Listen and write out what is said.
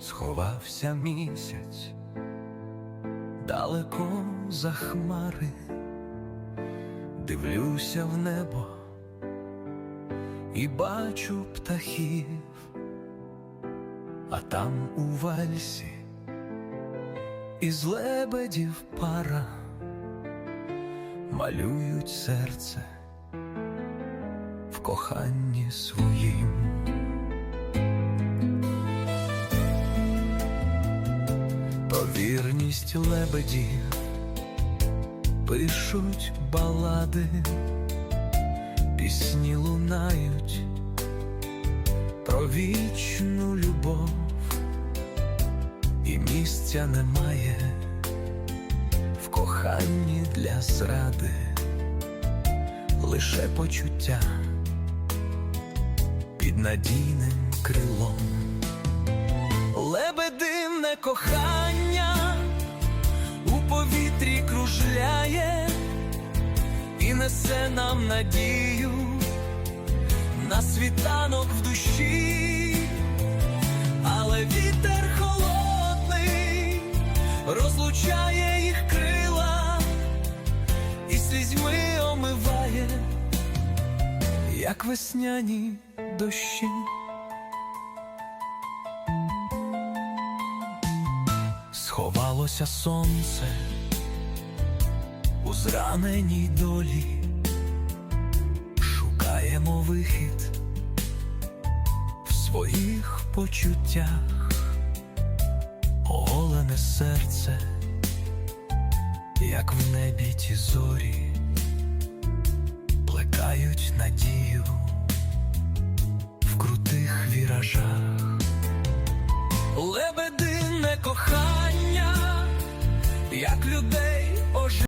сховався місяць далеко за хмари, дивлюся в небо і бачу птахів, а там у вальсі із лебедів пара. Малюють серце в коханні своїм. Вірність лебедів пишуть балади, пісні лунають про вічну любов, і місця немає в коханні для зради, лише почуття під надійним крилом. Лебедине кохання несе нам надію на світанок в душі, але вітер холодний розлучає їх крила і слізьми омиває, як весняні дощі. Сховалося сонце у зраненій долі, шукаємо вихід в своїх почуттях, оголене серце, як в небі ті зорі, плекають надію в крутих віражах. Лебедине кохання, як людей.